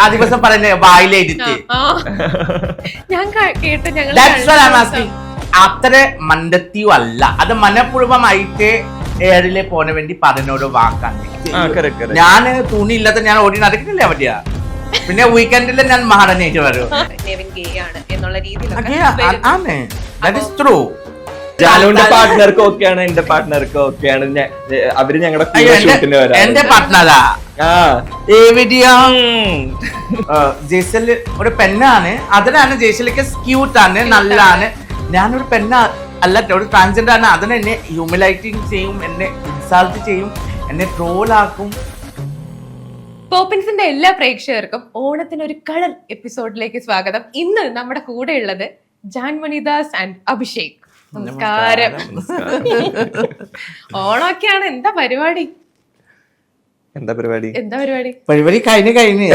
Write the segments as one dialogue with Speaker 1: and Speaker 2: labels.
Speaker 1: ആ ദിവസം പറയുന്നത്
Speaker 2: വായിലെ. ഞാൻ ക- കേട്ട് ഞങ്ങൾ
Speaker 1: That's what I'm asking. അത്ര മണ്ടത്തിയും അല്ല. അത് മനഃപൂർവമായിട്ട് എയറിലെ പോന വേണ്ടി പറഞ്ഞോട് വാക്കാണ്. ഞാൻ തുണി ഇല്ലാത്ത ഞാൻ ഓടി നടക്കില്ല പറ്റിയ പിന്നെ വീക്കെൻഡിൽ ഞാൻ മഹാടനായിട്ട് വരും.
Speaker 2: എന്നുള്ള
Speaker 1: Okay,
Speaker 3: പാർട്ട്ണർക്കും ഒക്കെയാണ് ഓക്കെയാണ് എന്റെ പാർട്ട്ണർക്ക് ഓക്കെയാണ്. അവർ ഞങ്ങളുടെ കൂടെ ഷൂട്ടിന്
Speaker 1: എന്റെ- പാർട്ട്ണറാ ജയ്സൽ ഒരു പെണ്ണാണ്. അതിനാണ് ജയ്സലിക്ക് ക്യൂട്ട് ആണ് നല്ലതാണ്. ഞാനൊരു പെണ്ണ അല്ല ഒരു ട്രാൻസ്ജെൻഡർ ആണ്. അതിനെ എന്നെ ഹ്യൂമിലൈറ്റിംഗ് ചെയ്യും എന്നെ ഇൻസൾട്ട് ചെയ്യും എന്നെ ട്രോളാക്കും
Speaker 2: പോപ്പിൻസിന്റെ എല്ലാ പ്രേക്ഷകർക്കും ഓണത്തിന് ഒരു കളർ എപ്പിസോഡിലേക്ക് സ്വാഗതം. ഇന്ന് നമ്മുടെ കൂടെയുള്ളത് ജാൻ മണിദാസ് ആൻഡ് അഭിഷേക്. നമസ്കാരം. ഓണമൊക്കെയാണ്. എന്താ പരിപാടി?
Speaker 3: എന്താ പരിപാടി?
Speaker 2: എന്താ പരിപാടി?
Speaker 1: പരിപാടി കഴിഞ്ഞു കഴിഞ്ഞ്.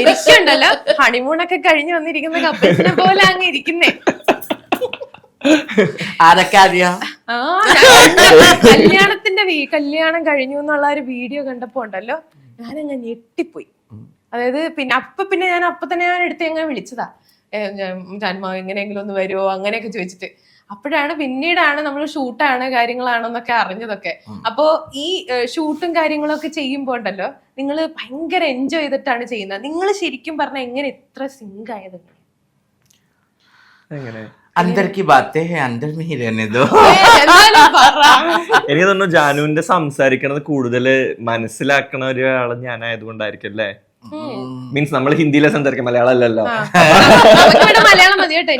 Speaker 2: ഇരിക്കണ്ടല്ലോ ഹണിമൂൺ ഹണിമൂണൊക്കെ കഴിഞ്ഞ് വന്നിരിക്കുന്ന കപ്പിൾസിനെ പോലെ അങ്ങ് ഇരിക്കുന്നേ.
Speaker 1: ആരൊക്കെ അറിയാം
Speaker 2: ആ കല്യാണത്തിന്റെ വീ കല്യാണം കഴിഞ്ഞു എന്നുള്ള ഒരു വീഡിയോ കണ്ടപ്പോ ഉണ്ടല്ലോ. ഞാനങ്ങ് ഞെട്ടിപ്പോയി. അതായത് പിന്നെ അപ്പൊ പിന്നെ ഞാൻ അപ്പൊ തന്നെ ഞാൻ എടുത്ത് അങ്ങനെ വിളിച്ചതാ. ജന്മ എങ്ങനെയെങ്കിലും ഒന്ന് വരുമോ അങ്ങനെയൊക്കെ ചോദിച്ചിട്ട്. അപ്പോഴാണ് പിന്നീടാണ് നമ്മൾ ഷൂട്ടാണ് കാര്യങ്ങളാണെന്നൊക്കെ അറിഞ്ഞതൊക്കെ. അപ്പോ ഈ ഷൂട്ടും കാര്യങ്ങളൊക്കെ ഒക്കെ ചെയ്യുമ്പോ ഉണ്ടല്ലോ നിങ്ങൾ ഭയങ്കര എൻജോയ് ചെയ്തിട്ടാണ് ചെയ്യുന്നത്. നിങ്ങൾ ശരിക്കും പറഞ്ഞ എങ്ങനെ ഇത്ര സിങ്ക് ആയത്?
Speaker 3: എങ്ങനെ?
Speaker 1: ബാത്തേ അന്തർ മേ രഹനെ ദോ.
Speaker 3: എനിക്ക് തോന്നുന്നു ജാനുവിന്റെ സംസാരിക്കണത് കൂടുതൽ മനസ്സിലാക്കണ ഒരാൾ ഞാനായതുകൊണ്ടായിരിക്കും അല്ലേ? മീൻസ് നമ്മൾ ഹിന്ദിയിലെ സംസാരിക്കും മലയാളം അല്ലല്ലോ.
Speaker 2: മലയാളം മതി കേട്ടോ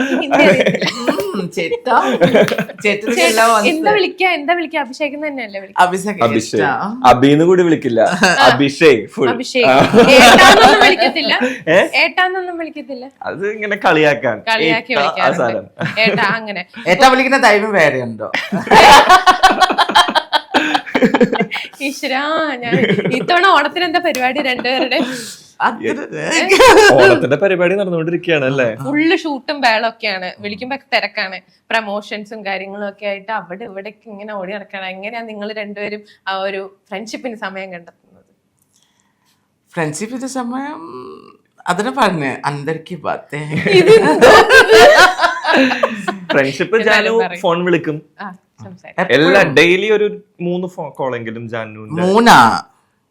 Speaker 2: എന്താ വിളിക്കാ? എന്താ വിളിക്കാ? അഭിഷേക് തന്നെയല്ലേ
Speaker 3: കൂടി വിളിക്കില്ല. അഭിഷേക് ഫുൾ
Speaker 2: അഭിഷേക്. ഏട്ടാന്നൊന്നും വിളിക്കത്തില്ല.
Speaker 3: ഏ?
Speaker 2: ഏട്ടാന്നൊന്നും വിളിക്കത്തില്ല.
Speaker 3: അത് ഇങ്ങനെ കളിയാക്കാൻ.
Speaker 2: കളിയാക്കി
Speaker 3: ഏട്ടാ, ആ
Speaker 2: ഏട്ടാ അങ്ങനെ.
Speaker 1: ഏട്ടാ വിളിക്കുന്ന ടൈം വേറെ ഉണ്ടോ?
Speaker 2: ഈശ്വരാ ഞാൻ ഇത്തവണ ഓണത്തിന് എന്താ പരിപാടി രണ്ടുപേരുടെ?
Speaker 3: ഓണത്തിന്റെ പരിപാടി നടന്നുകൊണ്ടിരിക്കുകയാണ് അല്ലേ?
Speaker 2: ഫുള്ള് ഷൂട്ടും ബേളൊക്കെയാണ്. വിളിക്കുമ്പോ തിരക്കാണ്. പ്രമോഷൻസും കാര്യങ്ങളും ഒക്കെ ആയിട്ട് അവിടെ ഇവിടെ ഇങ്ങനെ ഓടി നടക്കണം എങ്ങനെയാ നിങ്ങൾ രണ്ടുപേരും ആ ഒരു ഫ്രണ്ട്ഷിപ്പിന് സമയം കണ്ടെത്തുന്നത്?
Speaker 1: ഫ്രണ്ട്ഷിപ്പിന്റെ സമയം അതിനെ പറഞ്ഞ് അന്തരിക്ക്
Speaker 3: ഫ്രണ്ട്ഷിപ്പ് ജാനു ഫോൺ വിളിക്കും. എല്ലാ ഡെയിലി ഒരു മൂന്ന് ഫോൺ കോളെങ്കിലും ജാനു
Speaker 1: മൂന്നാ?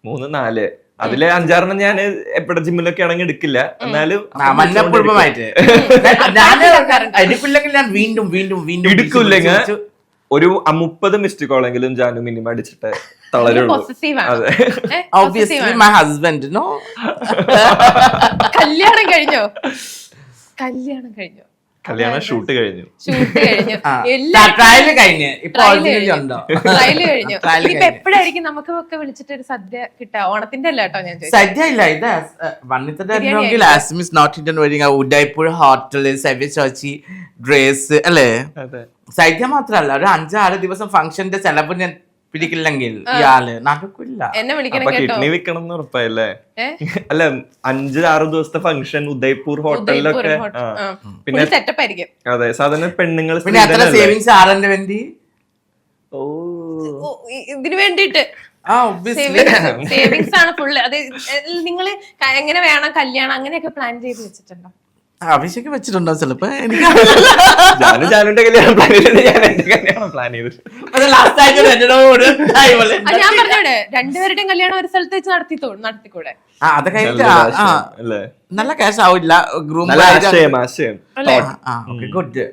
Speaker 3: മൂന്ന് നാല്. അതിലെ അഞ്ചാറെണ്ണം ഞാൻ എപ്പോഴും ജിമ്മിലൊക്കെ ആണെങ്കിൽ എടുക്കില്ല. എന്നാലും
Speaker 1: ആ, മന്നപ്പൂർവമായിട്ട് ഞാൻ എടുക്കില്ലെങ്കിൽ ഞാൻ വീണ്ടും വീണ്ടും വീണ്ടും
Speaker 3: എടുക്കില്ലെങ്കിൽ ഒരു മുപ്പത് മിസ്ഡ് കോളെങ്കിലും ജാനു മിനിമം അടിച്ചിട്ട് തളരുള്ളൂ
Speaker 2: കല്യാണം കഴിഞ്ഞോ? കല്യാണം കഴിഞ്ഞോ?
Speaker 3: കല്യാണം ഷൂട്ട് കഴിഞ്ഞു.
Speaker 2: ഷൂട്ട് കഴിഞ്ഞു.
Speaker 1: കഴിഞ്ഞ്. ഇപ്പൊ
Speaker 2: കഴിഞ്ഞു.
Speaker 1: ഉണ്ടോ?
Speaker 2: എപ്പോഴായിരിക്കും നമുക്ക് ഒക്കെ വിളിച്ചിട്ട് ഒരു സദ്യ കിട്ടാ? ഓണത്തിന്റെ അല്ല കേട്ടോ ഞാൻ ചോദിച്ചത്
Speaker 1: സദ്യ ഇല്ല. ഇത് വണ്ണിത്തെ
Speaker 2: ബിരിയാണി
Speaker 1: അറിയണമെങ്കിൽ ആസ്മിസ് not Indian wedding Udaipur hotel Savya ചോച്ചി ഡ്രസ് അല്ലേ?
Speaker 3: സൈദ്യ
Speaker 1: സദ്യ മാത്രല്ല. ഒരു അഞ്ചാറ് ദിവസം ഫംഗ്ഷന്റെ ചെലവ് ഞാൻ പിടിക്കില്ലെങ്കിൽ ഇയാൾ നടക്കില്ല.
Speaker 2: എന്നെ വിളിക്കണം
Speaker 3: അപ്പൊ
Speaker 2: കേട്ടോ.
Speaker 3: കിഡ്നി വിൽക്കണം എന്ന് ഉറപ്പായല്ലേ?
Speaker 2: ഏ?
Speaker 3: അല്ല അഞ്ച് ആറ് ദിവസത്തെ ഫംഗ്ഷൻ ഉദയ്പൂർ ഹോട്ടലിലൊക്കെ ആ. പിന്നെ
Speaker 2: സെറ്റപ്പ് ആയിരിക്കും.
Speaker 3: അതെ സാധാരണ പെണ്ണുങ്ങൾ
Speaker 1: പിന്നെ എത്ര സേവിങ്സ് ആറിന്റെ വേണ്ടി?
Speaker 3: ഓ.
Speaker 2: ഓ, ഇ- ഇതിന് വേണ്ടിട്ട്
Speaker 1: ആ ഒബ്വിയസ്ലി
Speaker 2: സേവിങ്സ് ആണ് ഫുള്ള് അത് നിങ്ങൾ ക- എങ്ങനെ വേണം കല്യാണം അങ്ങനെയൊക്കെ പ്ലാൻ ചെയ്ത് വെച്ചിട്ടുണ്ടോ?
Speaker 1: അഭിഷേക് വെച്ചിട്ടുണ്ടോ ചിലപ്പോ? എനിക്ക്
Speaker 3: ഞാനും ജാനുവിന്റെ കല്യാണം പ്ലാൻ ചെയ്തിട്ട് ഞാൻ എന്റെ കല്യാണം പ്ലാൻ ചെയ്തിട്ട്
Speaker 2: ഞാൻ പറഞ്ഞോടെ രണ്ടുപേരുടെയും കല്യാണം ഒരു സ്ഥലത്ത് വെച്ച് നടത്തി നടത്തിക്കൂടെ?
Speaker 1: ആ അത് കഴിഞ്ഞിട്ട് ആ, ആ,
Speaker 3: അല്ലേ?
Speaker 1: നല്ല ക്യാഷ് ആവില്ല ഗ്രൂം
Speaker 3: നല്ല ആശയം
Speaker 2: അല്ലേ?
Speaker 1: ഗുഡ്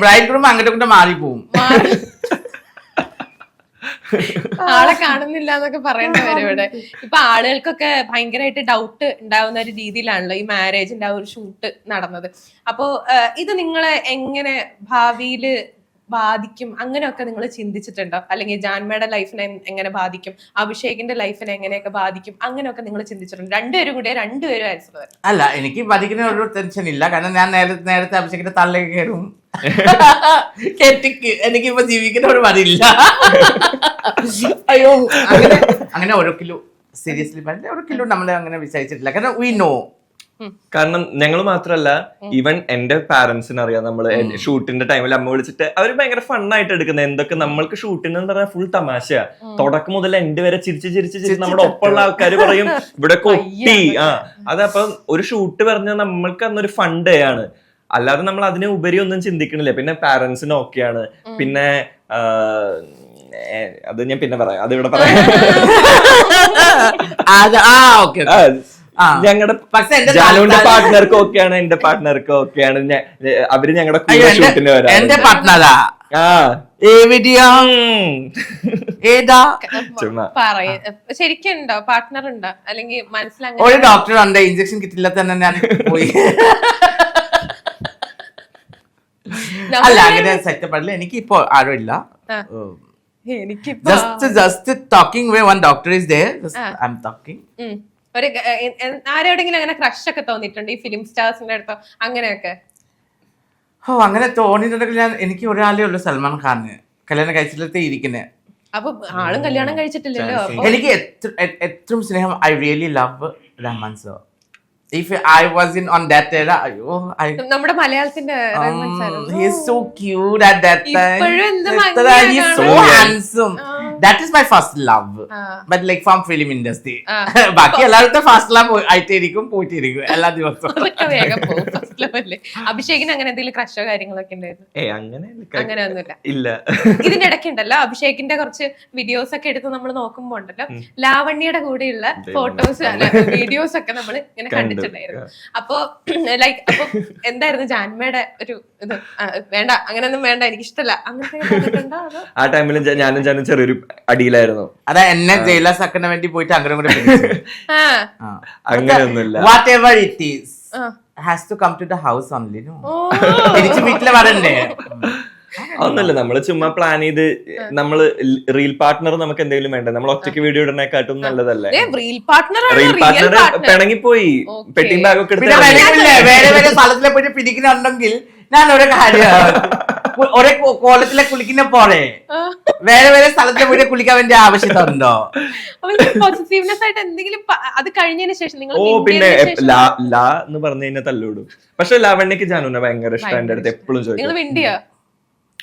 Speaker 1: ബ്രൈഡ് ഗ്രൂം അങ്ങോട്ടും ഇങ്ങോട്ട് മാറിപ്പോവും.
Speaker 2: മാറി. ആളെ കാണുന്നില്ല എന്നൊക്കെ പറയേണ്ടി വരും ഇവിടെ. ഇപ്പൊ ആളുകൾക്കൊക്കെ ഭയങ്കരമായിട്ട് ഡൗട്ട് ഉണ്ടാവുന്ന ഒരു രീതിയിലാണല്ലോ ഈ മാരേജിന്റെ ആ ഒരു ഷൂട്ട് നടന്നത്. അപ്പോ ഇത് നിങ്ങളെ എങ്ങനെ ഭാവിയിൽ ബാധിക്കും അങ്ങനെയൊക്കെ നിങ്ങൾ ചിന്തിച്ചിട്ടുണ്ടോ? അല്ലെങ്കിൽ ജാൻമയുടെ ലൈഫിനെ എങ്ങനെ ബാധിക്കും? അഭിഷേകിന്റെ ലൈഫിനെ എങ്ങനെയൊക്കെ ബാധിക്കും? അങ്ങനെയൊക്കെ നിങ്ങൾ ചിന്തിച്ചിട്ടുണ്ട്? രണ്ടുപേരും കൂടെ രണ്ടുപേരും ആൻസർ തരാം.
Speaker 1: അല്ല എനിക്ക് ബാധിക്കുന്ന ഒരു ടെൻഷൻ ഇല്ല. കാരണം ഞാൻ നേരത്തെ നേരത്തെ അഭിഷേകിന്റെ തള്ളി കയറും എനിക്ക് എനിക്കിപ്പോ ജീവിക്കുന്ന ഒരു പണിയില്ല അയ്യോ. അങ്ങനെ അങ്ങനെ ഒരു കിലോ സീരിയസ്ലി പറഞ്ഞ ഒരു കിലോ നമ്മൾ അങ്ങനെ വിചാരിച്ചിട്ടില്ല. കാരണം വി നോ
Speaker 3: കാരണം ഞങ്ങൾ മാത്രല്ല ഈവൻ എന്റെ പാരന്റ്സിന് അറിയാം നമ്മൾ. ഷൂട്ടിന്റെ ടൈമിൽ അമ്മ വിളിച്ചിട്ട് അവർ ഭയങ്കര ഫണ്ണായിട്ട് എടുക്കുന്നത് എന്തൊക്കെ നമ്മൾക്ക് ഷൂട്ടിന് എന്ന് പറഞ്ഞാൽ ഫുൾ തമാശ തുടക്കം മുതൽ എൻഡ് വരെ ചിരിച്ച് ചിരിച്ച് ചിരിച്ച് നമ്മുടെ ഒപ്പമുള്ള ആൾക്കാർ പറയും ഇവിടെ കൊട്ടി. ആ. അതപ്പം ഒരു ഷൂട്ട് പറഞ്ഞാൽ നമ്മൾക്ക് അന്നൊരു ഫണ്ട് ഡേ ആണ്. അല്ലാതെ നമ്മൾ അതിനെ ഉപരി ഒന്നും ചിന്തിക്കണില്ല. പിന്നെ പാരന്റ്സിന് ഓക്കെയാണ് പിന്നെ അത് ഞാൻ പിന്നെ പറയാം. അത് ഇവിടെ പറയാം.
Speaker 1: ആ
Speaker 3: ആ,
Speaker 1: ആ.
Speaker 3: ഞങ്ങളുടെ
Speaker 1: ഒക്കെയാണ്
Speaker 3: ജാനുവിന്റെ പാർട്ട്ണർക്ക് ഓക്കെയാണ് എന്റെ പാർട്ട്ണർക്കും ഒക്കെയാണ്. അവർ ഞങ്ങളുടെ
Speaker 1: ശരിക്കുണ്ടോ
Speaker 3: കൂടെ ഷൂട്ടിന് വരാം
Speaker 1: എന്റെ പാർട്ട്ണറാ
Speaker 3: ആ?
Speaker 1: എവിടെയാ
Speaker 3: ഉം.
Speaker 1: ഏതാ?
Speaker 3: ചുമ്മാ.
Speaker 2: പറയ. ശരിക്കും ഉണ്ടോ? പാർട്ട്ണർ ഉണ്ടോ അല്ലെങ്കിൽ
Speaker 1: ഒരു
Speaker 2: മനസ്സിലങ്ങനെ
Speaker 1: ഡോക്ടർ ഉണ്ട് ഇഞ്ചക്ഷൻ കിട്ടില്ല തന്നെ ഞാൻ പോയി. അല്ല അങ്ങനെ സെറ്റപ്പ് അല്ല എനിക്ക് ഇപ്പോ ആരും ഇല്ല just just talking way one doctor is there I'm talking.
Speaker 2: ഒരു ആരോടെങ്കിലും അങ്ങനെ ക്രഷ് ഒക്കെ തോന്നിയിട്ടുണ്ട്? ഈ ഫിലിം സ്റ്റാർസിന്റെ അടുത്തോ? അങ്ങനെയൊക്കെ.
Speaker 1: ഓ അങ്ങനെ തോന്നിയിട്ടുണ്ടെങ്കിൽ ഞാൻ എനിക്ക് ഒരാളേ ഉള്ളൂ സൽമാൻ ഖാന്. കല്യാണം കഴിച്ചിട്ട് ഇരിക്കുന്നത്
Speaker 2: അപ്പൊ ആളും കല്യാണം കഴിച്ചിട്ടില്ലല്ലോ.
Speaker 1: എനിക്ക് എത്ര- ഏറ്റവും സ്നേഹം I really love Rahman sir if I was in on that era അയ്യോ
Speaker 2: നമ്മുടെ മലയാളത്തിന്റെ Rahman sir.
Speaker 1: he is so cute at that time.
Speaker 2: ഇപ്പോഴും എന്ത്
Speaker 1: എത്ര-
Speaker 2: ഭംഗിയാ
Speaker 1: he is so handsome. That is my first love.
Speaker 2: ആ.
Speaker 1: but like from film industry.
Speaker 2: ആ.
Speaker 1: ബാക്കി എല്ലാവരുടെ ഫസ്റ്റ് ലവ് ആയിട്ടിരിക്കും പോയിട്ടിരിക്കും എല്ലാ ദിവസവും.
Speaker 2: അഭിഷേകിന് അങ്ങനെ എന്തെങ്കിലും ക്രഷോ കാര്യങ്ങളൊക്കെ ഉണ്ടായിരുന്നു?
Speaker 3: ഏ അങ്ങനെ
Speaker 2: അങ്ങനെ ഒന്നുമില്ല
Speaker 3: ഇല്ല.
Speaker 2: ഇതിന്റെ ഇടയ്ക്ക് ഉണ്ടല്ലോ അഭിഷേകിന്റെ കുറച്ച് വീഡിയോസ് ഒക്കെ എടുത്ത് നമ്മൾ നോക്കുമ്പോ ഉണ്ടല്ലോ ലാവണ്യയുടെ കൂടെയുള്ള ഫോട്ടോസ് വീഡിയോസ് ഒക്കെ നമ്മൾ ഇങ്ങനെ
Speaker 3: കണ്ടു.
Speaker 2: അപ്പൊ ലൈക്ക് അപ്പൊ എന്തായിരുന്നു ജാൻമയുടെ ഒരു ഇത്? വേണ്ട അങ്ങനെയൊന്നും വേണ്ട എനിക്ക് ഇഷ്ടമല്ല അങ്ങനത്തെ
Speaker 3: ആ ടൈമിൽ ഞാനും ജാനും ചെറിയൊരു അടിയിലായിരുന്നു.
Speaker 1: അതാ എന്നെ ജയിലാസ് ആക്കാൻ വേണ്ടി പോയിട്ട് അങ്ങനെ കൂടെ
Speaker 2: ആ.
Speaker 3: അങ്ങനെയൊന്നുമില്ല.
Speaker 1: Whatever it is has to come to the house only തിരിച്ച് വീട്ടിലെ വരണ്ടേ?
Speaker 3: ഒന്നുമില്ല നമ്മൾ ചുമ്മാ പ്ലാൻ ചെയ്ത് നമ്മൾ റീൽ പാർട്ട്ണർ നമുക്ക് എന്തെങ്കിലും വേണ്ട? നമ്മൾ ഒറ്റയ്ക്ക് വീഡിയോ ഇടുന്നേക്കാട്ടും നല്ലതല്ലേ?
Speaker 2: റീൽ പാർട്ട്ണർ ആണ്
Speaker 3: റീൽ പാർട്ട്ണർ പിണങ്ങിപ്പോയി. പെട്ടിയും ബാഗൊക്കെ
Speaker 1: പിന്നെ
Speaker 3: എടുത്ത്
Speaker 1: വേറെ വേറെ സ്ഥലത്തിലെ പോയി പിടിക്കുന്നുണ്ടെങ്കിൽ ഞാൻ ഒരു കാര്യം ഒരേ കോളത്തിലെ കോലത്തിലെ കുളിക്കുന്ന പോലെ വേറെ വേറെ സ്ഥലത്തെ പോയി കുളിക്കാൻ വേണ്ടി
Speaker 2: പോസിറ്റീവ്നെസ് ആയിട്ട് എന്തെങ്കിലും അത് കഴിഞ്ഞതിന് ശേഷം നിങ്ങൾ
Speaker 3: ഓ പിന്നെ ലാ ലാ എന്ന് പറഞ്ഞു കഴിഞ്ഞാൽ തല്ലോടും. പക്ഷെ ലാവണ്യക്ക് ജാനുവിനെ ഭയങ്കര ഇഷ്ടം എന്റെ അടുത്ത് എപ്പോഴും
Speaker 2: നിങ്ങൾ
Speaker 3: ചോദിക്കും
Speaker 2: വിണ്ടിയോ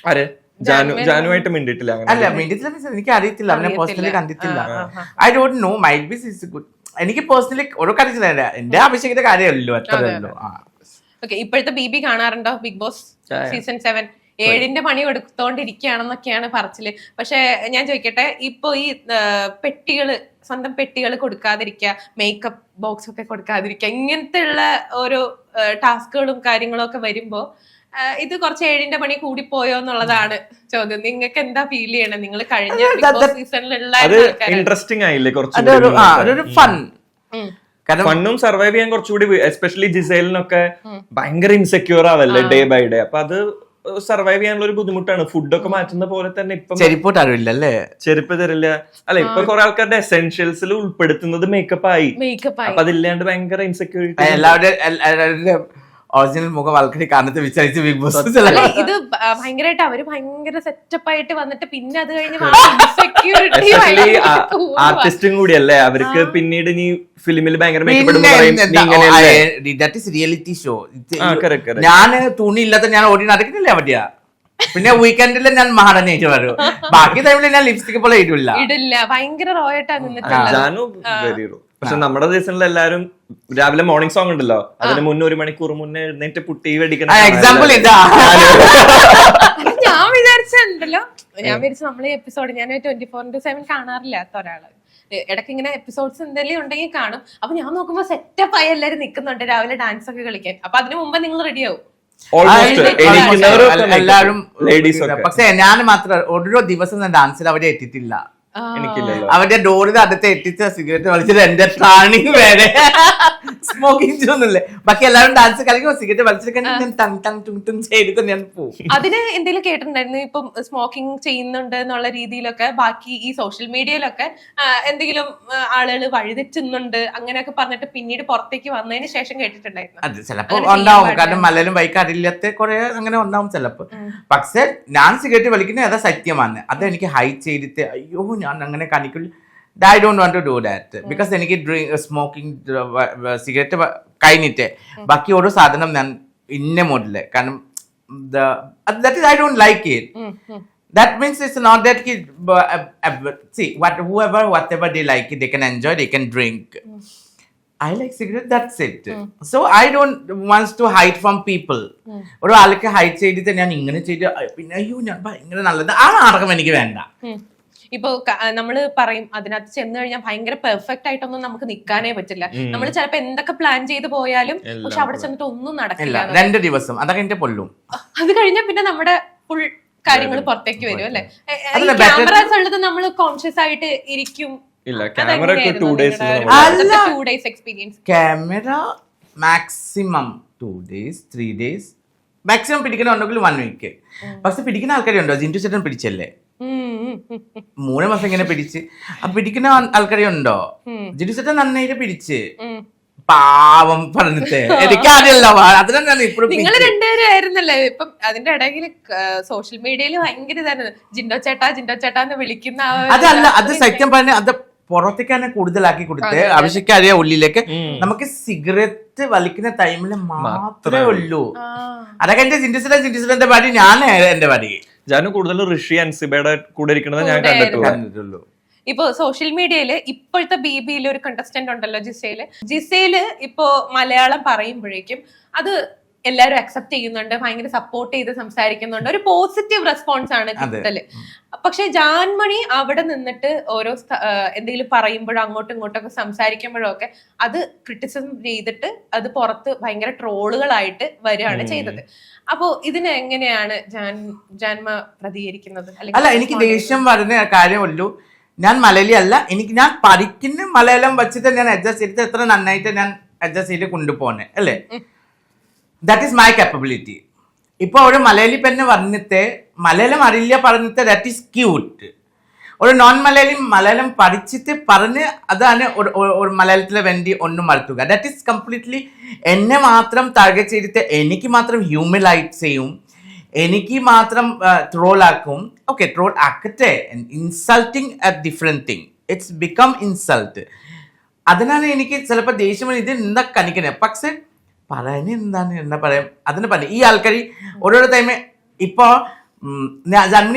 Speaker 3: ആരെ? ജാനു ജാനുവായിട്ട് മിണ്ടിയിട്ടില്ല
Speaker 1: അല്ല means എനിക്ക് അറിയത്തില്ല. അവനെ. പേഴ്സണലി കണ്ടിട്ടില്ല. I don't know maybe is good എനിക്ക് പേഴ്സണലി ഓരോ കാര്യം എന്റെ ആവശ്യത്തിന്റെ കാര്യമല്ലോ അത്രയല്ലോ
Speaker 2: അതെ, ഓക്കെ ഇപ്പോഴത്തെ ബി ബി കാണാറുണ്ടോ ബിഗ് ബോസ് സീസൺ സെവൻ ഏഴിന്റെ പണി കൊടുത്തോണ്ടിരിക്കുകയാണെന്നൊക്കെയാണ് പറച്ചിൽ. പക്ഷെ ഞാൻ ചോദിക്കട്ടെ ഇപ്പൊ ഈ പെട്ടികൾ സ്വന്തം പെട്ടികൾ കൊടുക്കാതിരിക്കുക മേക്കപ്പ് ബോക്സ് ഒക്കെ കൊടുക്കാതിരിക്കുക ഇങ്ങനത്തെ ഉള്ള ഓരോ ടാസ്കുകളും കാര്യങ്ങളും ഒക്കെ വരുമ്പോ ആ, ഇത് കുറച്ച് ഏഴിന്റെ പണി പോയോ എന്നുള്ളതാണ് ചോദ്യം. നിങ്ങൾക്ക് എന്താ ഫീൽ ചെയ്യണം? നിങ്ങൾ കഴിഞ്ഞ സീസണിലുള്ള
Speaker 3: അത് ഇൻട്രസ്റ്റിംഗ് ആയില്ലേ കുറച്ച്
Speaker 1: ഫൺ കാരണം
Speaker 3: ഫണ്ണും സർവൈവ് ചെയ്യാൻ കുറച്ചുകൂടി എസ്പെഷ്യലി ജിസൈലിനൊക്കെ ഭയങ്കര ഇൻസെക്യൂർ ആവല്ലേ ഡേ ബൈ ഡേ അപ്പൊ അത് സർവൈവ് ചെയ്യാനുള്ള ഒരു ബുദ്ധിമുട്ടാണ്. ഫുഡൊക്കെ മാറ്റുന്ന പോലെ തന്നെ ഇപ്പൊ
Speaker 1: ചെരുപ്പ് തരില്ല അല്ലേ
Speaker 3: ചെരുപ്പ് തരില്ല. അല്ല ഇപ്പൊ കുറെ ആൾക്കാരുടെ എസെൻഷ്യൽസിൽ ഉൾപ്പെടുത്തുന്നത് മേക്കപ്പ് ആയി.
Speaker 2: മേക്കപ്പ് ആയി.
Speaker 3: അപ്പൊ അതില്ലാണ്ട് ഭയങ്കര ഇൻസെക്യൂരിറ്റി
Speaker 1: എല്ലാവരുടെ ഒറിജിനൽ മുഖം ആൾക്കാർ കാണത്ത് വിചാരിച്ച് ബിഗ് ബോസ്
Speaker 2: ഇത് ഭയങ്കരമായിട്ട് അവർ ഭയങ്കര സെറ്റപ്പ് ആയിട്ട് വന്നിട്ട് പിന്നെ അത് കഴിഞ്ഞ്
Speaker 3: ആർട്ടിസ്റ്റും കൂടിയല്ലേ? അവർക്ക് പിന്നീട് നീ ഫിലിമിൽ ഭയങ്കര
Speaker 1: റിയാലിറ്റി ഷോ
Speaker 3: ഞാൻ correct, correct.
Speaker 1: ഞാൻ തുണി ഇല്ലാത്ത ഞാൻ ഓടി നടക്കുന്നില്ലേ പറ്റിയ പിന്നെ വീക്കെൻഡിൽ ഞാൻ മഹാടനായിട്ട് വരും. ബാക്കി ടൈമിൽ ഞാൻ ലിപ്സ്റ്റിക് പോലെ ഇടില്ല.
Speaker 2: ഇടില്ല. ഭയങ്കര റോയായിട്ടാ നിന്നിട്ടുള്ളത്.
Speaker 3: പക്ഷെ നമ്മുടെ സീസണിൽ എല്ലാരും രാവിലെ മോർണിംഗ് സോങ് ഉണ്ടല്ലോ. അതിന് മുന്നേ ഒരു മണിക്കൂർ മുന്നേ എഴുന്നേറ്റ് പുട്ടി വെടിക്കണം
Speaker 1: എക്സാമ്പിൾ ഇതാ.
Speaker 2: ഞാൻ വിചാരിച്ചുണ്ടല്ലോ ഞാൻ വിചാരിച്ചു നമ്മളെ എപ്പിസോഡ് ഞാൻ ട്വന്റി ഫോർ ഇന്റു സെവൻ കാണാറില്ലാത്ത ഒരാൾ. ഇടയ്ക്ക് ഇങ്ങനെ എപ്പിസോഡ്സ് എന്തെങ്കിലും ഉണ്ടെങ്കിൽ കാണും. അപ്പൊ ഞാൻ നോക്കുമ്പോ സെറ്റപ്പ് ആയി എല്ലാരും നിൽക്കുന്നുണ്ട് രാവിലെ ഡാൻസ് ഒക്കെ കളിക്കാൻ. അപ്പൊ അതിനു മുമ്പ് നിങ്ങൾ റെഡിയാവും
Speaker 3: ഓൾമോസ്റ്റ് എനിക്കുന്നവരൊക്കെ
Speaker 1: എല്ലാവരും പക്ഷെ ഞാൻ മാത്രം ഓരോ ദിവസം ഞാൻ ഡാൻസിൽ അവിടെ എത്തിയിട്ടില്ല. അവന്റെ ഡോറിന് അടുത്ത് എത്തിച്ച സിഗരറ്റ് വലിച്ചത് എന്റെ ടാണിങ് വരെ സ്മോക്കിംഗ് ചെയ്യുന്നില്ലേ ബാക്കി എല്ലാവരും ഡാൻസ് കളിക്കുമ്പോൾ സിഗരറ്റ് വലിച്ചെടുക്കാൻ ഞാൻ ടങ് ടങ് ടുങ് ടുങ് ചെയ്തിട്ട് ഞാൻ പോകും
Speaker 2: അതിന് എന്തെങ്കിലും കേട്ടിട്ടുണ്ടായിരുന്നു? ഇപ്പം സ്മോക്കിംഗ് ചെയ്യുന്നുണ്ട് എന്നുള്ള രീതിയിലൊക്കെ ബാക്കി ഈ സോഷ്യൽ മീഡിയയിലൊക്കെ എന്തെങ്കിലും ആളുകൾ വഴിതെറ്റുന്നുണ്ട് അങ്ങനെയൊക്കെ പറഞ്ഞിട്ട് പിന്നീട് പുറത്തേക്ക് വന്നതിന് ശേഷം കേട്ടിട്ടുണ്ടായിരുന്നു.
Speaker 1: അത് ചിലപ്പോ ഉണ്ടാവും. കാരണം മലയാളം ബൈക്ക് അറിയില്ലാത്ത കുറെ അങ്ങനെ ഉണ്ടാവും ചിലപ്പോ. പക്ഷെ ഞാൻ സിഗരറ്റ് വലിക്കുന്നത് അതാ സത്യമാണ്. അതെനിക്ക് ഹൈ ചെയ്തിട്ട് അയ്യോ ഞാൻ അങ്ങനെ കാണിക്കില്ല I don't want to do that because എനിക്ക് സ്മോക്കിംഗ് സിഗരറ്റ് കഴിഞ്ഞിട്ട് ബാക്കി ഓരോ സാധനം ഞാൻ ഇന്ന മോഡിൽ കാരണം that is I don't like it that means it's not that kid but, uh, uh, see what whoever whatever they like they can enjoy they can drink i like cigarette that's it so i don't wants to hide from people ഒരു ആൾക്ക് hide ചെയ്തിട്ട് ഞാൻ ഇങ്ങനെ ചെയ്ത് പിന്നെ അയ്യോ ഞാൻ ഭയങ്കര നല്ലത് ആ നാടകം എനിക്ക് വേണ്ട
Speaker 2: ഉം. ഇപ്പൊ ക- നമ്മൾ പറയും അതിനകത്ത് ചെന്ന് കഴിഞ്ഞാൽ ഭയങ്കര പെർഫെക്റ്റ് ആയിട്ടൊന്നും നമുക്ക് നിക്കാനേ പറ്റില്ല. നമ്മൾ ചിലപ്പോ എന്തൊക്കെ പ്ലാൻ ചെയ്ത് പോയാലും പക്ഷെ അവിടെ ചെന്നിട്ട് ഒന്നും നടക്കില്ല
Speaker 1: രണ്ട് ദിവസം. അതൊക്കെ എന്റെ പൊല്ലും.
Speaker 2: അത് കഴിഞ്ഞാൽ പിന്നെ നമ്മുടെ ഫുൾ കാര്യങ്ങൾ പുറത്തേക്ക് വരും അല്ലെ? ക്യാമറാസ് ഉള്ളത് നമ്മൾ കോൺഷ്യസ് ആയിട്ട് ഇരിക്കും.
Speaker 3: ഇല്ല ക്യാമറ ഒക്കെ ടു ഡേയ്സിൽ
Speaker 1: അല്ല.
Speaker 2: Two days experience
Speaker 1: camera maximum two days three days maximum പിടിക്കണമെന്നുണ്ടെങ്കിൽ one week പക്ഷെ പിടിക്കുന്ന ആൾക്കാരുണ്ടോ? ജിന്റു ചേട്ടൻ പിടിച്ചല്ലേ? മൂന്ന് മാസം ഇങ്ങനെ പിടിച്ച്. ആ പിടിക്കുന്ന ആൾക്കാരെ ഉണ്ടോ ചേട്ടൻ നന്നായിട്ട് പിടിച്ച്. പാവം പറഞ്ഞിട്ട്. എനിക്ക് അറിയില്ല അതിനാണ് ഇപ്പോഴും
Speaker 2: നിങ്ങൾ രണ്ടുപേരും ആയിരുന്നല്ലേ? ഇപ്പം അതിന്റെ ഇടയിൽ സോഷ്യൽ മീഡിയയിൽ ഭയങ്കര ഇതായിരുന്നു. ജിൻഡോ ചേട്ടാ ജിൻഡോ ചേട്ടാ എന്ന് വിളിക്കുന്ന
Speaker 1: അതല്ല അത് സത്യം പറഞ്ഞ അത് പുറത്തേക്ക് തന്നെ കൂടുതലാക്കി കൊടുത്ത് അറിയാം ഉള്ളിലേക്ക് നമുക്ക് സിഗരറ്റ് വലിക്കുന്ന ടൈമിൽ മാത്രമേ ഉള്ളൂ. അതൊക്കെ എന്റെ ജിന്റുസിന്റെ എന്റെ പാടി ഞാൻ എന്റെ പടി.
Speaker 3: ജാനു കൂടുതൽ ഋഷി അൻസിബയുടെ കൂടെ ഇരിക്കുന്നത് ഞാൻ കണ്ടിട്ടുള്ളൂ.
Speaker 1: ഇപ്പോ
Speaker 2: ഇപ്പൊ സോഷ്യൽ മീഡിയയിൽ ഇപ്പോഴത്തെ ബി ബിയിൽ ഒരു കണ്ടസ്റ്റന്റ് ഉണ്ടല്ലോ ജിസയിൽ ജിസയിൽ ഇപ്പോ മലയാളം പറയുമ്പോഴേക്കും അത് എല്ലാവരും അക്സെപ്റ്റ് ചെയ്യുന്നുണ്ട് ഭയങ്കര സപ്പോർട്ട് ചെയ്ത് സംസാരിക്കുന്നുണ്ട്. ഒരു പോസിറ്റീവ് റെസ്പോൺസ് ആണ് കിട്ടൽ പക്ഷെ ജാൻമണി അവിടെ നിന്നിട്ട് ഓരോ എന്തെങ്കിലും പറയുമ്പോഴോ അങ്ങോട്ടും ഇങ്ങോട്ടും ഒക്കെ സംസാരിക്കുമ്പോഴോ ഒക്കെ അത് ക്രിറ്റിസിസം ചെയ്തിട്ട് അത് പുറത്ത് ഭയങ്കര ട്രോളുകളായിട്ട് വരികയാണ് ചെയ്തത്. അപ്പോ ഇതിന് എങ്ങനെയാണ് ജാൻ ജാൻമ പ്രതികരിക്കുന്നത്?
Speaker 1: അല്ല എനിക്ക് ദേഷ്യം വരുന്ന കാര്യമുള്ളൂ. ഞാൻ മലയാളി അല്ല എനിക്ക് ഞാൻ പഠിക്കുന്ന മലയാളം വെച്ചിട്ട് ഞാൻ അഡ്ജസ്റ്റ് ചെയ്തിട്ട് എത്ര നന്നായിട്ട് ഞാൻ അഡ്ജസ്റ്റ് ചെയ്ത് കൊണ്ടുപോകുന്നത് അല്ലേ? ദാറ്റ് ഈസ് മൈ കാപ്പബിലിറ്റി ഇപ്പോൾ ഒരു മലയാളി പെണ്ണ് പറഞ്ഞിട്ട് മലയാളം അറിയില്ല പറഞ്ഞിട്ട് ദാറ്റ് ഈസ് ക്യൂട്ട് ഒരു നോൺ മലയാളി മലയാളം പഠിച്ചിട്ട് പറഞ്ഞ് അതാണ് ഒരു മലയാളത്തിലെ വേണ്ടി ഒന്നും മറത്തുക ദാറ്റ് ഈസ് കംപ്ലീറ്റ്ലി എന്നെ മാത്രം ടാർഗറ്റ് ചെയ്തിട്ട് എനിക്ക് മാത്രം ഹ്യൂമിലൈറ്റ് ചെയ്യും. എനിക്ക് മാത്രം ട്രോൾ ആക്കും. Okay troll ആക്കട്ടെ. Insulting a different thing it's become insult അതിനാണ് എനിക്ക് ചിലപ്പോൾ ദേഷ്യം. ഇത് എന്താ കണിക്കുന്നത് പക്ഷെ പറയാൻ എന്താണ് എന്താ പറയാം. അതിന് പറയാം ഈ ആൾക്കാർ ഓരോരോ ടൈമ് ഇപ്പോ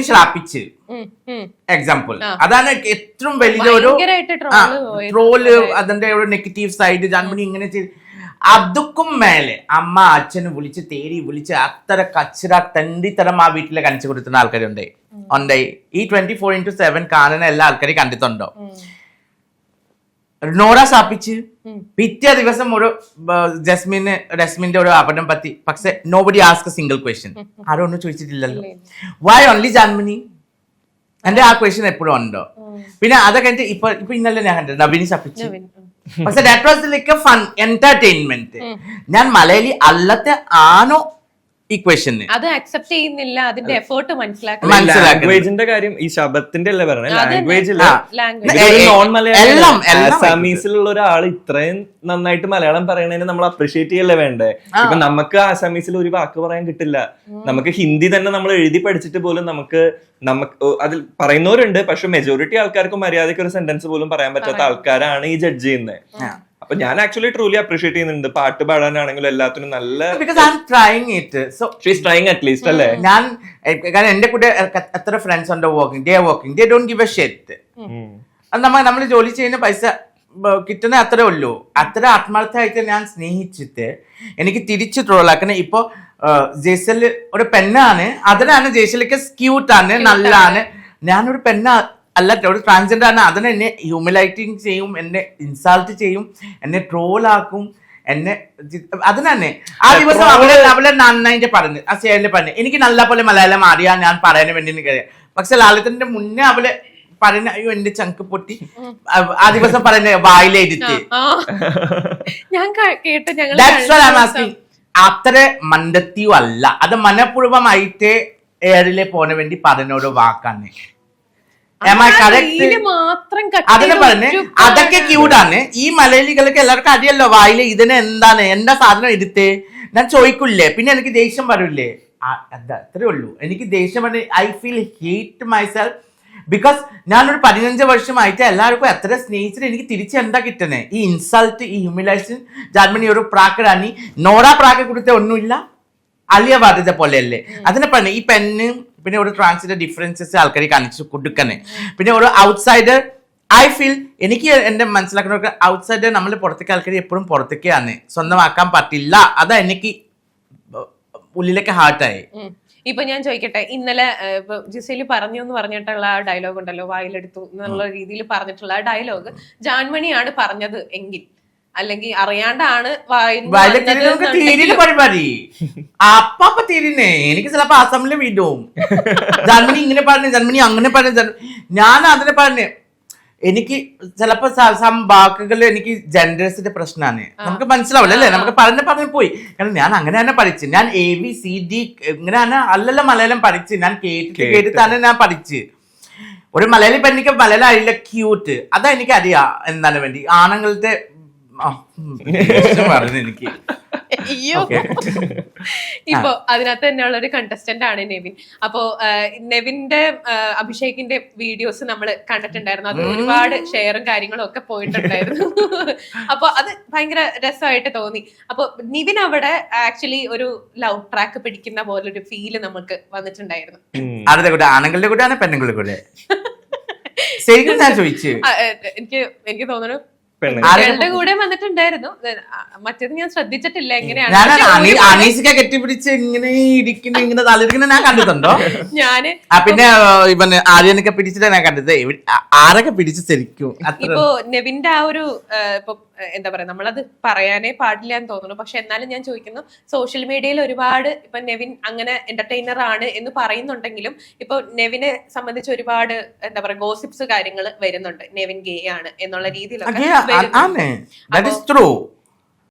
Speaker 1: ശ്രാപിച്ച് ജന്മിനി
Speaker 2: ഉം.
Speaker 1: എക്സാമ്പിൾ. അതാണ് ഏറ്റവും വലിയ ഒരു
Speaker 2: ഭയങ്കരായിട്ട് troll പോയത്.
Speaker 1: ട്രോൾ അതിന്റെ ഒരു നെഗറ്റീവ് സൈഡ് ജന്മിനി ഇങ്ങനെ ചെയ്ത്. അതുക്കും മേലെ അമ്മ അച്ഛനെ വിളിച്ച് തേരി വിളിച്ച് അത്ര കച്ചറ തണ്ടിത്തരം ആ വീട്ടിലെ കണിച്ചു കൊടുക്കുന്ന ആൾക്കാരുണ്ടായി ഉണ്ടായി ഈ ട്വന്റി ഫോർ ഇന്റു സെവൻ കാണുന്ന എല്ലാ ആൾക്കാരെയും കണ്ടിട്ടുണ്ടോ. നോറ സ്ഥാപിച്ച് പിറ്റേ ദിവസം ഒരു ജസ്മിന് രശ്മിന്റെ ഒരു അപകടം പറ്റി. പക്ഷെ നോബഡി ആസ്ക് സിംഗിൾ ക്വസ്റ്റ്യൻ ആരും ഒന്നും ചോദിച്ചിട്ടില്ലല്ലോ. Y only ജാൻമനി? എന്റെ ആ ക്വസ്റ്റ്യൻ എപ്പോഴും ഉണ്ടോ? പിന്നെ അതൊക്കെ കഴിഞ്ഞിട്ട് ഇപ്പൊ ഇപ്പൊ ഇന്നലെ ഞാൻ കണ്ടത് നവീനി
Speaker 2: ഉം.
Speaker 1: പക്ഷെ that was like fun entertainment ഞാൻ മലയാളി അല്ലത്തെ ആണോ ഈ ക്വസ്റ്റ്യന്
Speaker 2: അത് അക്സെപ്റ്റ് ചെയ്യുന്നില്ല അതിന്റെ എഫേർട്ട്.
Speaker 3: ലാംഗ്വേജിന്റെ കാര്യം ഈ ശബ്ദത്തിന്റെ അല്ലേ പറഞ്ഞത്
Speaker 2: ലാംഗ്വേജ്
Speaker 3: നോൺ മലയാളം ആസാമീസിലുള്ള ഒരാൾ ഇത്രയും നന്നായിട്ട് മലയാളം പറയണതിന് നമ്മൾ അപ്രീഷിയേറ്റ് ചെയ്യല്ലേ വേണ്ടേ? ഇപ്പൊ നമുക്ക് ആസാമീസിൽ ഒരു വാക്ക് പറയാൻ കിട്ടില്ല. നമുക്ക് ഹിന്ദി തന്നെ നമ്മൾ എഴുതി പഠിച്ചിട്ട് പോലും നമുക്ക് നമുക്ക് അതിൽ പറയുന്നവരുണ്ട് പക്ഷെ മെജോറിറ്റി ആൾക്കാർക്ക് മര്യാദയ്ക്ക് ഒരു സെന്റൻസ് പോലും പറയാൻ പറ്റാത്ത ആൾക്കാരാണ് ഈ ജഡ്ജ് ചെയ്യുന്നത്. അപ്പൊ ഞാൻ ആക്ച്വലി ട്രൂലി അപ്രീഷിയേറ്റ് ചെയ്യുന്നുണ്ട്. പാട്ട് പാടാനാണെങ്കിലും എല്ലാത്തിനും നല്ല
Speaker 1: because I am trying it so
Speaker 3: she's trying at least അല്ലേ?
Speaker 1: ഞാൻ എ- കാരണം എന്റെ കൂടെ എത്ര ഫ്രണ്ട്സ് ഉണ്ട് working day working day don't give a shit
Speaker 3: നമ്മൾ
Speaker 1: അത് നമ്മ നമ്മൾ ജോലി ചെയ്യുന്ന പൈസ കിട്ടുന്ന അത്രേ ഉള്ളൂ. അത്ര ആത്മാർത്ഥമായിട്ട് ഞാൻ സ്നേഹിച്ചിട്ട് എനിക്ക് തിരിച്ച് ട്രോളാക്കുന്ന ഇപ്പോ ജയ്സൽ ഒരു പെണ്ണാണ്. അതിനാണ് ജയ്സലൊക്കെ സ്ക്യൂട്ടാണ് ആണ് നല്ലതാണ് ഞാനൊരു പെണ്ണ അല്ല ഒരു ട്രാൻസ്ജെൻഡർ ആണ്. അതിനെ എന്നെ ഹ്യൂമിലൈറ്റിങ് ചെയ്യും എന്നെ ഇൻസൾട്ട് ചെയ്യും എന്നെ ട്രോളാക്കും എന്നെ അത് തന്നെ. ആ ദിവസം അവളെ അവളെ നന്നായിട്ട് പറഞ്ഞു. ആ ചേരൽ പറഞ്ഞു. എനിക്ക് നല്ല പോലെ മലയാളം അറിയാൻ ഞാൻ പറയാൻ വേണ്ടി എനിക്കറിയാം പക്ഷെ ലാളിതന്റെ മുന്നേ അവളെ പറയുന്ന അയ്യോ എന്റെ ചങ്ക് പൊട്ടി. ആ- ദിവസം പറയുന്ന
Speaker 2: വായിലെഴുതി ഞാൻ കേട്ടു ഞങ്ങൾ.
Speaker 1: അത്ര മണ്ടത്തിയും അല്ല അത് മനഃപൂർവമായിട്ട് എയറിലെ പോന വേണ്ടി പറഞ്ഞ ഒരു വാക്കാണ് Am I correct?
Speaker 2: മാത്രം cut
Speaker 1: അതിന് പറഞ്ഞ് അതൊക്കെ ക്യൂഡാണ് ഈ മലയാളികൾക്ക് എല്ലാവർക്കും അറിയല്ലോ വായിൽ ഇതിന് എന്താണ് എന്റെ സാധനം എടുത്തേ? ഞാൻ ചോദിക്കില്ലേ? പിന്നെ എനിക്ക് ദേഷ്യം വരില്ലേ? അത്രേ ഉള്ളൂ. എനിക്ക് ദേഷ്യം പറഞ്ഞ് I feel hate myself because ഞാനൊരു പതിനഞ്ച് വർഷമായിട്ട് എല്ലാവർക്കും എത്ര സ്നേഹിച്ചിട്ട് എനിക്ക് തിരിച്ച് എന്താ കിട്ടണേ ഈ ഇൻസൾട്ട് ഈ ഹ്യൂമിലേഷൻ ജർമ്മനി ഒരു പ്രാക്കറാണി നോറ പ്രാക്ക കൊടുത്ത ഒന്നുമില്ല. അലിയ ബാധ്യത പോലെയല്ലേ. അതിനെ പറഞ്ഞു ഈ പെന്ന് പിന്നെ ഒരു ട്രാൻസിന്റെ ഡിഫറൻസസ് ആൾക്കാർ കാണിച്ചു കൊടുക്കണേ. പിന്നെ ഒരു ഔട്ട്സൈഡർ ഐ ഫീൽ എനിക്ക് എന്റെ മനസ്സിലാക്കുന്ന ഔട്ട്സൈഡർ നമ്മൾ പുറത്തേക്ക് ആൾക്കാർ എപ്പോഴും പുറത്തേക്കാണ്. സ്വന്തമാക്കാൻ പറ്റില്ല. അതാ എനിക്ക് ഉള്ളിലേക്ക് ഹാർട്ടായി.
Speaker 2: ഇപ്പൊ ഞാൻ ചോദിക്കട്ടെ ഇന്നലെ ജിസേലി പറഞ്ഞു എന്ന് പറഞ്ഞിട്ടുള്ള ആ ഡയലോഗ് ഉണ്ടല്ലോ വായിലെടുത്തു എന്നുള്ള രീതിയിൽ പറഞ്ഞിട്ടുള്ള ആ ഡയലോഗ് ജാൻമണിയാണ് പറഞ്ഞത് എങ്കിൽ അല്ലെങ്കിൽ അറിയാണ്ടാണ്
Speaker 1: പരിപാടി അപ്പ തീരിനെ എനിക്ക് ചിലപ്പോ അസംബ്ലി വിടും. ജർമ്മനി ഇങ്ങനെ പറഞ്ഞു ജർമ്മനി അങ്ങനെ പറഞ്ഞു ഞാൻ അതിനെ പറഞ്ഞു എനിക്ക് ചിലപ്പോ വാക്കുകൾ എനിക്ക് ജെൻഡേഴ്സിന്റെ പ്രശ്നമാണ് നമുക്ക് മനസ്സിലാവില്ല അല്ലേ? നമുക്ക് പറഞ്ഞ പറഞ്ഞു പോയി. കാരണം ഞാൻ അങ്ങനെ തന്നെ പഠിച്ചു. ഞാൻ എ ബി സി ഡി ഇങ്ങനെ തന്നെ അല്ലല്ല മലയാളം പഠിച്ച്. ഞാൻ കേട്ടിട്ട്
Speaker 3: കേട്ട്.
Speaker 1: തന്നെ ഞാൻ പഠിച്ച്. ഒരു മലയാളി പെണ്ണിക്ക് മലയാളം അറിയില്ല ക്യൂട്ട് അതാ എനിക്ക് അറിയാം എന്താണ് വേണ്ടി? ആണുങ്ങളുടെ ഉം, എനിക്ക്.
Speaker 2: അയ്യോ. ഇപ്പൊ അതിനകത്ത് തന്നെയുള്ള ഒരു കണ്ടസ്റ്റന്റ് ആണ് നെവിൻ. അപ്പോ നെവിന്റെ അഭിഷേകിന്റെ വീഡിയോസ് നമ്മൾ കണ്ടിട്ടുണ്ടായിരുന്നു. അത് ഒരുപാട് ഷെയറും കാര്യങ്ങളും ഒക്കെ പോയിട്ടുണ്ടായിരുന്നു. അപ്പൊ അത് ഭയങ്കര രസമായിട്ട് തോന്നി. അപ്പൊ നിവിൻ അവിടെ ആക്ച്വലി ഒരു ലവ് ട്രാക്ക് പിടിക്കുന്ന പോലെ ഒരു ഫീൽ നമുക്ക് വന്നിട്ടുണ്ടായിരുന്നു.
Speaker 1: ആരുടെ കൂടെ? ആണുങ്ങളുടെ കൂടെയാണ് പെണ്ണുങ്ങളുടെ കൂടെ? ശരിക്കും ഞാൻ ചോദിച്ചു.
Speaker 2: ഏ, എനിക്ക് എനിക്ക് തോന്നുന്നു
Speaker 3: പെണ്ണ്
Speaker 1: ആരെ-
Speaker 2: കുട്ടികളുടെ കൂടെ വന്നിട്ടുണ്ടായിരുന്നു. മറ്റേത് ഞാൻ ശ്രദ്ധിച്ചിട്ടില്ല എങ്ങനെയാണ്?
Speaker 1: ഞാൻ
Speaker 2: പക്ഷെ
Speaker 1: അനീ
Speaker 2: ഒരുപാട്
Speaker 1: അനീസിക്ക കെട്ടിപ്പിടിച്ച് ഇങ്ങനെ ഇരിക്കുന്നു ഇങ്ങനെ തലയിരിക്കുന്ന ഞാൻ കണ്ടിട്ടുണ്ടോ? ഞാൻ പിന്നെ ഇവന് ആര്യനൊക്കെ പിടിച്ചിട്ട് ഞാൻ കണ്ടത്. ആരൊക്കെ പിടിച്ച് ശരിക്കും?
Speaker 2: ഇപ്പൊ നെവിന്റെ ആ ഒരു ഇപ്പൊ എന്താ പറയാ നമ്മളത് പറയാനേ പാടില്ല എന്ന് തോന്നുന്നു. പക്ഷെ എന്നാലും ഞാൻ ചോദിക്കുന്നു സോഷ്യൽ മീഡിയയിൽ ഒരുപാട് ഇപ്പൊ നെവിൻ അങ്ങനെ എന്റർടൈനർ ആണ് എന്ന് പറയുന്നുണ്ടെങ്കിലും ഇപ്പൊ നെവിനെ സംബന്ധിച്ച് ഒരുപാട് എന്താ പറയാ ഗോസിപ്സ് കാര്യങ്ങൾ വരുന്നുണ്ട്. നെവിൻ ഗേ ആണ് എന്നുള്ള രീതിയിലൊക്കെ